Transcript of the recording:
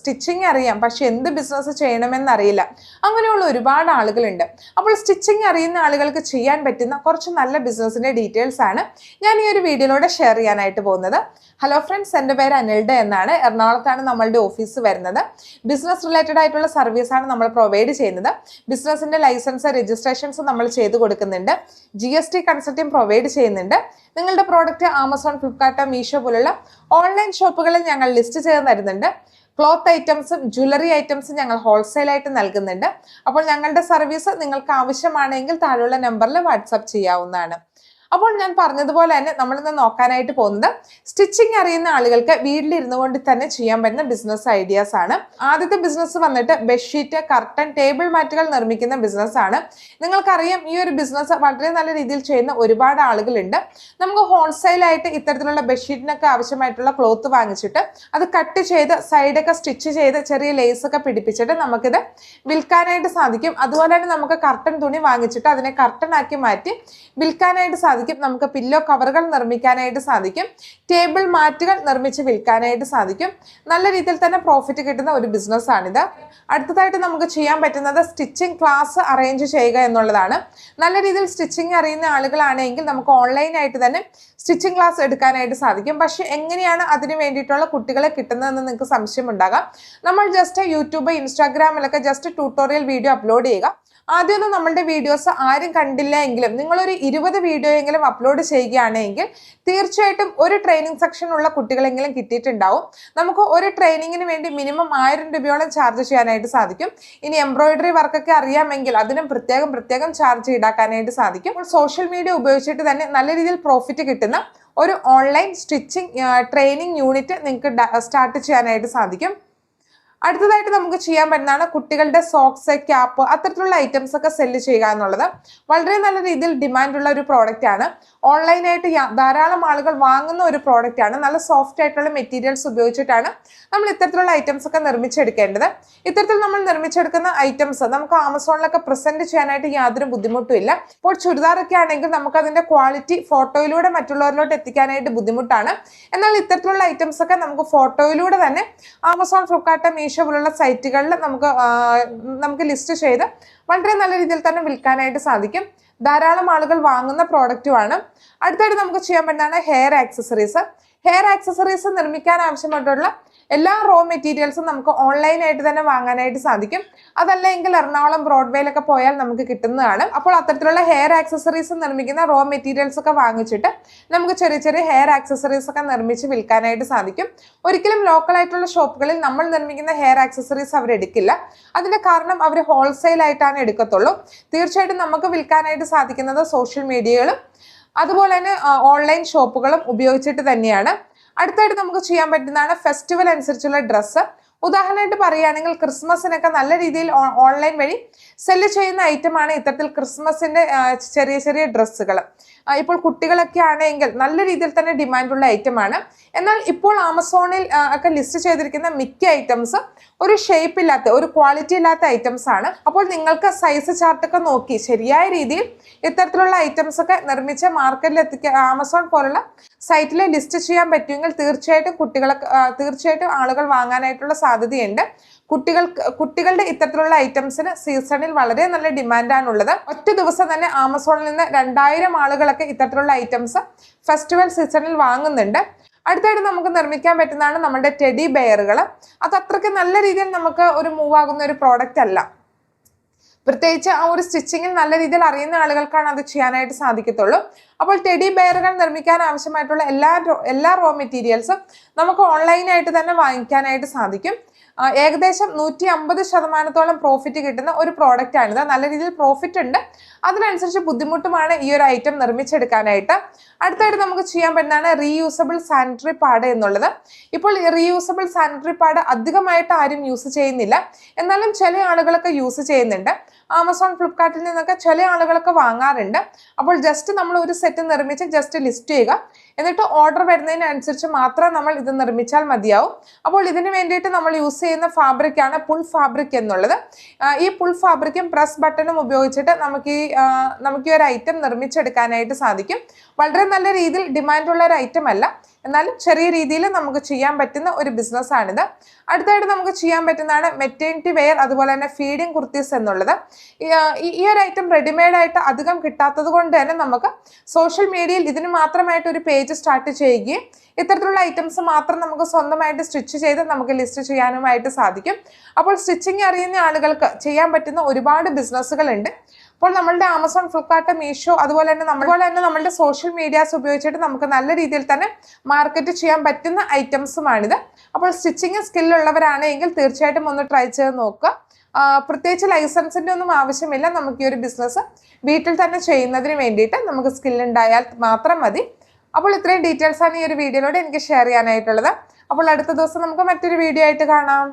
Stitching അറിയാം. പക്ഷെ എന്ത് ബിസിനസ് ചെയ്യണമെന്ന് അറിയില്ല. അങ്ങനെയുള്ള ഒരുപാട് ആളുകളുണ്ട്. അപ്പോൾ സ്റ്റിച്ചിങ് അറിയുന്ന ആളുകൾക്ക് ചെയ്യാൻ പറ്റുന്ന കുറച്ച് നല്ല ബിസിനസ്സിന്റെ ഡീറ്റെയിൽസ് ആണ് ഞാൻ ഈ ഒരു വീഡിയോയിലൂടെ ഷെയർ ചെയ്യാനായിട്ട് പോകുന്നത്. ഹലോ ഫ്രണ്ട്സ് എന്റെ പേര് അനിൽഡ എന്നാണ്. എറണാകുളത്താണ് നമ്മളുടെ ഓഫീസ് വരുന്നത്. ബിസിനസ് റിലേറ്റഡ് ആയിട്ടുള്ള സർവീസാണ് നമ്മൾ പ്രൊവൈഡ് ചെയ്യുന്നത്. ബിസിനസ്സിന്റെ ലൈസൻസ് രജിസ്ട്രേഷൻസ് നമ്മൾ ചെയ്ത് കൊടുക്കുന്നുണ്ട്. G S T consulting provide ചെയ്യുന്നുണ്ട്. നിങ്ങളുടെ പ്രോഡക്റ്റ് ആമസോൺ ഫ്ലിപ്കാർട്ട് മീഷോ പോലുള്ള ഓൺലൈൻ ഷോപ്പുകളിൽ ഞങ്ങൾ ലിസ്റ്റ് ചെയ്ത് തരുന്നുണ്ട്. ക്ലോത്ത് ഐറ്റംസും ജ്വല്ലറി ഐറ്റംസും ഞങ്ങൾ ഹോൾസെയിൽ ആയിട്ട് നൽകുന്നുണ്ട്. അപ്പോൾ ഞങ്ങളുടെ സർവീസ് നിങ്ങൾക്ക് ആവശ്യമാണെങ്കിൽ താഴെയുള്ള നമ്പറിൽ വാട്സാപ്പ് ചെയ്യാവുന്നതാണ്. അപ്പോൾ ഞാൻ പറഞ്ഞതുപോലെ തന്നെ നമ്മളിന്ന് നോക്കാനായിട്ട് പോകുന്നത് സ്റ്റിച്ചിങ് അറിയുന്ന ആളുകൾക്ക് വീട്ടിലിരുന്നു കൊണ്ട് തന്നെ ചെയ്യാൻ പറ്റുന്ന ബിസിനസ് ഐഡിയാസ് ആണ്. ആദ്യത്തെ ബിസിനസ് വന്നിട്ട് ബെഡ്ഷീറ്റ് കർട്ടൻ ടേബിൾ മാറ്റുകൾ നിർമ്മിക്കുന്ന ബിസിനസ് ആണ്. നിങ്ങൾക്കറിയാം ഈ ഒരു ബിസിനസ് വളരെ നല്ല രീതിയിൽ ചെയ്യുന്ന ഒരുപാട് ആളുകളുണ്ട്. നമുക്ക് ഹോൾസെയിലായിട്ട് ഇത്തരത്തിലുള്ള ബെഡ്ഷീറ്റിനൊക്കെ ആവശ്യമായിട്ടുള്ള ക്ലോത്ത് വാങ്ങിച്ചിട്ട് അത് കട്ട് ചെയ്ത് സൈഡൊക്കെ സ്റ്റിച്ച് ചെയ്ത് ചെറിയ ലേസ് ഒക്കെ പിടിപ്പിച്ചിട്ട് നമുക്കിത് വിൽക്കാനായിട്ട് സാധിക്കും. അതുപോലെ തന്നെ നമുക്ക് കർട്ടൻ തുണി വാങ്ങിച്ചിട്ട് അതിനെ കർട്ടൻ ആക്കി മാറ്റി വിൽക്കാനായിട്ട് സാധിക്കും. നമുക്ക് പില്ലോ കവറുകൾ നിർമ്മിക്കാനായിട്ട് സാധിക്കും. ടേബിൾ മാറ്റുകൾ നിർമ്മിച്ച് വിൽക്കാനായിട്ട് സാധിക്കും. നല്ല രീതിയിൽ തന്നെ പ്രോഫിറ്റ് കിട്ടുന്ന ഒരു ബിസിനസ് ആണിത്. അടുത്തതായിട്ട് നമുക്ക് ചെയ്യാൻ പറ്റുന്നത് സ്റ്റിച്ചിങ് ക്ലാസ് അറേഞ്ച് ചെയ്യുക എന്നുള്ളതാണ്. നല്ല രീതിയിൽ സ്റ്റിച്ചിങ് അറിയുന്ന ആളുകളാണെങ്കിൽ നമുക്ക് ഓൺലൈനായിട്ട് തന്നെ സ്റ്റിച്ചിങ് ക്ലാസ് എടുക്കാനായിട്ട് സാധിക്കും. പക്ഷെ എങ്ങനെയാണ് അതിന് വേണ്ടിയിട്ടുള്ള കുട്ടികളെ കിട്ടുന്നതെന്ന് നിങ്ങൾക്ക് സംശയം ഉണ്ടാകാം. നമ്മൾ ജസ്റ്റ് യൂട്യൂബ് ഇൻസ്റ്റാഗ്രാമിലൊക്കെ ജസ്റ്റ് ട്യൂട്ടോറിയൽ വീഡിയോ അപ്ലോഡ് ചെയ്യുക. ആദ്യമൊന്നും നമ്മളുടെ വീഡിയോസ് ആരും കണ്ടില്ല എങ്കിലും നിങ്ങളൊരു ഇരുപത് വീഡിയോ എങ്കിലും അപ്ലോഡ് ചെയ്യുകയാണെങ്കിൽ തീർച്ചയായിട്ടും ഒരു ട്രെയിനിങ് സെക്ഷൻ ഉള്ള കുട്ടികളെങ്കിലും കിട്ടിയിട്ടുണ്ടാവും. നമുക്ക് ഒരു ട്രെയിനിങ്ങിന് വേണ്ടി മിനിമം ആയിരം രൂപയോളം ചാർജ് ചെയ്യാനായിട്ട് സാധിക്കും. ഇനി എംബ്രോയിഡറി വർക്കൊക്കെ അറിയാമെങ്കിൽ അതിനും പ്രത്യേകം പ്രത്യേകം ചാർജ് ഈടാക്കാനായിട്ട് സാധിക്കും. സോഷ്യൽ മീഡിയ ഉപയോഗിച്ചിട്ട് തന്നെ നല്ല രീതിയിൽ പ്രോഫിറ്റ് കിട്ടുന്ന ഒരു ഓൺലൈൻ സ്റ്റിച്ചിങ് ട്രെയിനിങ് യൂണിറ്റ് നിങ്ങൾക്ക് സ്റ്റാർട്ട് ചെയ്യാനായിട്ട് സാധിക്കും. അടുത്തതായിട്ട് നമുക്ക് ചെയ്യാൻ പറ്റുന്നതാണ് കുട്ടികളുടെ സോക്സ് ക്യാപ്പ് അത്തരത്തിലുള്ള ഐറ്റംസ് ഒക്കെ സെല്ല് ചെയ്യുക എന്നുള്ളത്. വളരെ നല്ല രീതിയിൽ ഡിമാൻഡുള്ള ഒരു പ്രോഡക്റ്റ് ആണ്. ഓൺലൈനായിട്ട് ധാരാളം ആളുകൾ വാങ്ങുന്ന ഒരു പ്രോഡക്റ്റ് ആണ്. നല്ല സോഫ്റ്റ് ആയിട്ടുള്ള മെറ്റീരിയൽസ് ഉപയോഗിച്ചിട്ടാണ് നമ്മൾ ഇത്തരത്തിലുള്ള ഐറ്റംസ് ഒക്കെ നിർമ്മിച്ചെടുക്കേണ്ടത്. ഇത്തരത്തിൽ നമ്മൾ നിർമ്മിച്ചെടുക്കുന്ന ഐറ്റംസ് നമുക്ക് ആമസോണിലൊക്കെ പ്രസന്റ് ചെയ്യാനായിട്ട് യാതൊരു ബുദ്ധിമുട്ടും ഇല്ല. ഇപ്പോൾ ചുരിദാറൊക്കെ ആണെങ്കിൽ നമുക്ക് അതിന്റെ ക്വാളിറ്റി ഫോട്ടോയിലൂടെ മറ്റുള്ളവരിലോട്ട് എത്തിക്കാനായിട്ട് ബുദ്ധിമുട്ടാണ്. എന്നാൽ ഇത്തരത്തിലുള്ള ഐറ്റംസ് ഒക്കെ നമുക്ക് ഫോട്ടോയിലൂടെ തന്നെ ആമസോൺ ഫ്ലിപ്കാർട്ട് മീഷോ പോലുള്ള സൈറ്റുകളിൽ നമുക്ക് നമുക്ക് ലിസ്റ്റ് ചെയ്ത് വളരെ നല്ല രീതിയിൽ തന്നെ വിൽക്കാനായിട്ട് സാധിക്കും. ധാരാളം ആളുകൾ വാങ്ങുന്ന പ്രോഡക്റ്റുമാണ് അടുത്തായിട്ട് നമുക്ക് ചെയ്യാൻ പറ്റുന്നതാണ് ഹെയർ ആക്സസറീസ് ഹെയർ ആക്സസറീസ് നിർമ്മിക്കാൻ ആവശ്യമായിട്ടുള്ള എല്ലാ റോ മെറ്റീരിയൽസും നമുക്ക് ഓൺലൈനായിട്ട് തന്നെ വാങ്ങാനായിട്ട് സാധിക്കും. അതല്ലെങ്കിൽ എറണാകുളം ബ്രോഡ്വേയിലൊക്കെ പോയാൽ നമുക്ക് കിട്ടുന്നതാണ്. അപ്പോൾ അത്തരത്തിലുള്ള ഹെയർ ആക്സസറീസ് നിർമ്മിക്കുന്ന റോ മെറ്റീരിയൽസ് ഒക്കെ വാങ്ങിച്ചിട്ട് നമുക്ക് ചെറിയ ചെറിയ ഹെയർ ആക്സസറീസ് ഒക്കെ നിർമ്മിച്ച് വിൽക്കാനായിട്ട് സാധിക്കും. ഒരിക്കലും ലോക്കൽ ആയിട്ടുള്ള ഷോപ്പുകളിൽ നമ്മൾ നിർമ്മിക്കുന്ന ഹെയർ ആക്സസറീസ് അവർ എടുക്കില്ല. അതിന്റെ കാരണം അവർ ഹോൾസെയിൽ ആയിട്ടാണ് എടുക്കത്തുള്ളൂ. തീർച്ചയായിട്ടും നമുക്ക് വിൽക്കാനായിട്ട് സാധിക്കുന്നത് സോഷ്യൽ മീഡിയകളും അതുപോലെ തന്നെ ഓൺലൈൻ ഷോപ്പുകളും ഉപയോഗിച്ചിട്ട് തന്നെയാണ്. അടുത്തായിട്ട് നമുക്ക് ചെയ്യാൻ പറ്റുന്നതാണ് ഫെസ്റ്റിവൽ അനുസരിച്ചുള്ള ഡ്രസ്സ് ഉദാഹരണമായിട്ട് പറയുകയാണെങ്കിൽ ക്രിസ്മസിനൊക്കെ നല്ല രീതിയിൽ ഓൺലൈൻ വഴി സെല്ല് ചെയ്യുന്ന ഐറ്റമാണ് ഇത്തരത്തിൽ ക്രിസ്മസിന്റെ ആ, ചെറിയ ചെറിയ ഡ്രസ്സുകൾ. ഇപ്പോൾ കുട്ടികളൊക്കെ ആണെങ്കിൽ നല്ല രീതിയിൽ തന്നെ ഡിമാൻഡുള്ള ഐറ്റമാണ് എന്നാൽ ഇപ്പോൾ ആമസോണിൽ ഒക്കെ ലിസ്റ്റ് ചെയ്തിരിക്കുന്ന മിക്ക ഐറ്റംസ് ഒരു ഷേപ്പ് ഇല്ലാത്ത ഒരു ക്വാളിറ്റി ഇല്ലാത്ത ഐറ്റംസ് ആണ്. അപ്പോൾ നിങ്ങൾക്ക് സൈസ് ചാർട്ടൊക്കെ നോക്കി ശരിയായ രീതിയിൽ ഇത്തരത്തിലുള്ള ഐറ്റംസ് ഒക്കെ നിർമ്മിച്ച് മാർക്കറ്റിൽ എത്തിക്കാൻ ആമസോൺ പോലുള്ള സൈറ്റിൽ ലിസ്റ്റ് ചെയ്യാൻ പറ്റുമെങ്കിൽ തീർച്ചയായിട്ടും കുട്ടികളൊക്കെ തീർച്ചയായിട്ടും ആളുകൾ വാങ്ങാനായിട്ടുള്ള സാധ്യതയുണ്ട്. കുട്ടികൾ കുട്ടികളുടെ ഇത്തരത്തിലുള്ള ഐറ്റംസിന് സീസണിൽ വളരെ നല്ല ഡിമാൻഡാണുള്ളത്. ഒറ്റ ദിവസം തന്നെ ആമസോണിൽ നിന്ന് രണ്ടായിരം ആളുകളൊക്കെ ഇത്തരത്തിലുള്ള ഐറ്റംസ് ഫെസ്റ്റിവൽ സീസണിൽ വാങ്ങുന്നുണ്ട്. അടുത്തായിട്ട് നമുക്ക് നിർമ്മിക്കാൻ പറ്റുന്നതാണ് നമ്മുടെ ടെഡി ബെയറുകൾ അത് അത്രയ്ക്ക് നല്ല രീതിയിൽ നമുക്ക് ഒരു മൂവ് ആകുന്ന ഒരു പ്രോഡക്റ്റ് അല്ല. പ്രത്യേകിച്ച് ആ ഒരു സ്റ്റിച്ചിങ്ങിൽ നല്ല രീതിയിൽ അറിയുന്ന ആളുകൾക്കാണ് അത് ചെയ്യാനായിട്ട് സാധിക്കത്തുള്ളൂ. അപ്പോൾ ടെഡി ബെയറുകൾ നിർമ്മിക്കാൻ ആവശ്യമായിട്ടുള്ള എല്ലാ എല്ലാ റോ മെറ്റീരിയൽസും നമുക്ക് ഓൺലൈനായിട്ട് തന്നെ വാങ്ങിക്കാനായിട്ട് സാധിക്കും. ഏകദേശം നൂറ്റി അമ്പത് ശതമാനത്തോളം പ്രോഫിറ്റ് കിട്ടുന്ന ഒരു പ്രോഡക്റ്റ് ആണിത്. നല്ല രീതിയിൽ പ്രോഫിറ്റ് ഉണ്ട്. അതിനനുസരിച്ച് ബുദ്ധിമുട്ടുമാണ് ഈ ഒരു ഐറ്റം നിർമ്മിച്ചെടുക്കാനായിട്ട്. അടുത്തായിട്ട് നമുക്ക് ചെയ്യാൻ പറ്റുന്നതാണ് റീയൂസബിൾ സാനിറ്ററി പാഡ് എന്നുള്ളത്. ഇപ്പോൾ റീയൂസബിൾ സാനിറ്ററി പാഡ് അധികമായിട്ട് ആരും യൂസ് ചെയ്യുന്നില്ല. എന്നാലും ചില ആളുകളൊക്കെ യൂസ് ചെയ്യുന്നുണ്ട്. ആമസോൺ ഫ്ലിപ്കാർട്ടിൽ നിന്നൊക്കെ ചില ആളുകളൊക്കെ വാങ്ങാറുണ്ട്. അപ്പോൾ ജസ്റ്റ് നമ്മൾ ഒരു സെറ്റ് നിർമ്മിച്ച് ജസ്റ്റ് ലിസ്റ്റ് ചെയ്യുക. എന്നിട്ട് ഓർഡർ വരുന്നതിനനുസരിച്ച് മാത്രം നമ്മൾ ഇത് നിർമ്മിച്ചാൽ മതിയാവും. അപ്പോൾ ഇതിന് വേണ്ടിയിട്ട് നമ്മൾ യൂസ് ചെയ്യുന്ന ഫാബ്രിക് ആണ് പുൾ ഫാബ്രിക് എന്നുള്ളത്. ഈ പുൾ ഫാബ്രിക്കും പ്രസ് ബട്ടണും ഉപയോഗിച്ചിട്ട് നമുക്ക് ഈ നമുക്ക് ഈ ഒരു ഐറ്റം നിർമ്മിച്ചെടുക്കാനായിട്ട് സാധിക്കും. വളരെ നല്ല രീതിയിൽ ഡിമാൻഡുള്ള ഒരു ഐറ്റം അല്ല. എന്നാലും ചെറിയ രീതിയിൽ നമുക്ക് ചെയ്യാൻ പറ്റുന്ന ഒരു ബിസിനസ് ആണിത്. അടുത്തായിട്ട് നമുക്ക് ചെയ്യാൻ പറ്റുന്നതാണ് മെറ്റേണിറ്റി വെയർ അതുപോലെ തന്നെ ഫീഡിങ് കുർത്തീസ് എന്നുള്ളത്. ഈ ഒരു ഐറ്റം റെഡിമെയ്ഡായിട്ട് അധികം കിട്ടാത്തത് കൊണ്ട് തന്നെ നമുക്ക് സോഷ്യൽ മീഡിയയിൽ ഇതിന് മാത്രമായിട്ട് ഒരു പേജ് സ്റ്റാർട്ട് ചെയ്യുകയും ഇത്തരത്തിലുള്ള ഐറ്റംസ് മാത്രം നമുക്ക് സ്വന്തമായിട്ട് സ്റ്റിച്ച് ചെയ്ത് നമുക്ക് ലിസ്റ്റ് ചെയ്യാനുമായിട്ട് സാധിക്കും. അപ്പോൾ സ്റ്റിച്ചിങ് അറിയുന്ന ആളുകൾക്ക് ചെയ്യാൻ പറ്റുന്ന ഒരുപാട് ബിസിനസ്സുകളുണ്ട് അപ്പോൾ നമ്മളുടെ ആമസോൺ ഫ്ലിപ്കാർട്ട് മീഷോ അതുപോലെ തന്നെ അതുപോലെ തന്നെ നമ്മളുടെ സോഷ്യൽ മീഡിയാസ് ഉപയോഗിച്ചിട്ട് നമുക്ക് നല്ല രീതിയിൽ തന്നെ മാർക്കറ്റ് ചെയ്യാൻ പറ്റുന്ന ഐറ്റംസുമാണിത് അപ്പോൾ സ്റ്റിച്ചിങ് സ്കില്ലുള്ളവരാണെങ്കിൽ തീർച്ചയായിട്ടും ഒന്ന് ട്രൈ ചെയ്ത് നോക്കുക. പ്രത്യേകിച്ച് ലൈസൻസിന്റെ ഒന്നും ആവശ്യമില്ല. നമുക്ക് ഈ ഒരു ബിസിനസ് വീട്ടിൽ തന്നെ ചെയ്യുന്നതിന് വേണ്ടിയിട്ട് നമുക്ക് സ്കില്ലുണ്ടായാൽ മാത്രം മതി. അപ്പോൾ ഇത്രയും ഡീറ്റെയിൽസ് ആണ് ഈ ഒരു വീഡിയോയിലൂടെ എനിക്ക് ഷെയർ ചെയ്യാനായിട്ടുള്ളത്. അപ്പോൾ അടുത്ത ദിവസം നമുക്ക് മറ്റൊരു വീഡിയോ ആയിട്ട് കാണാം.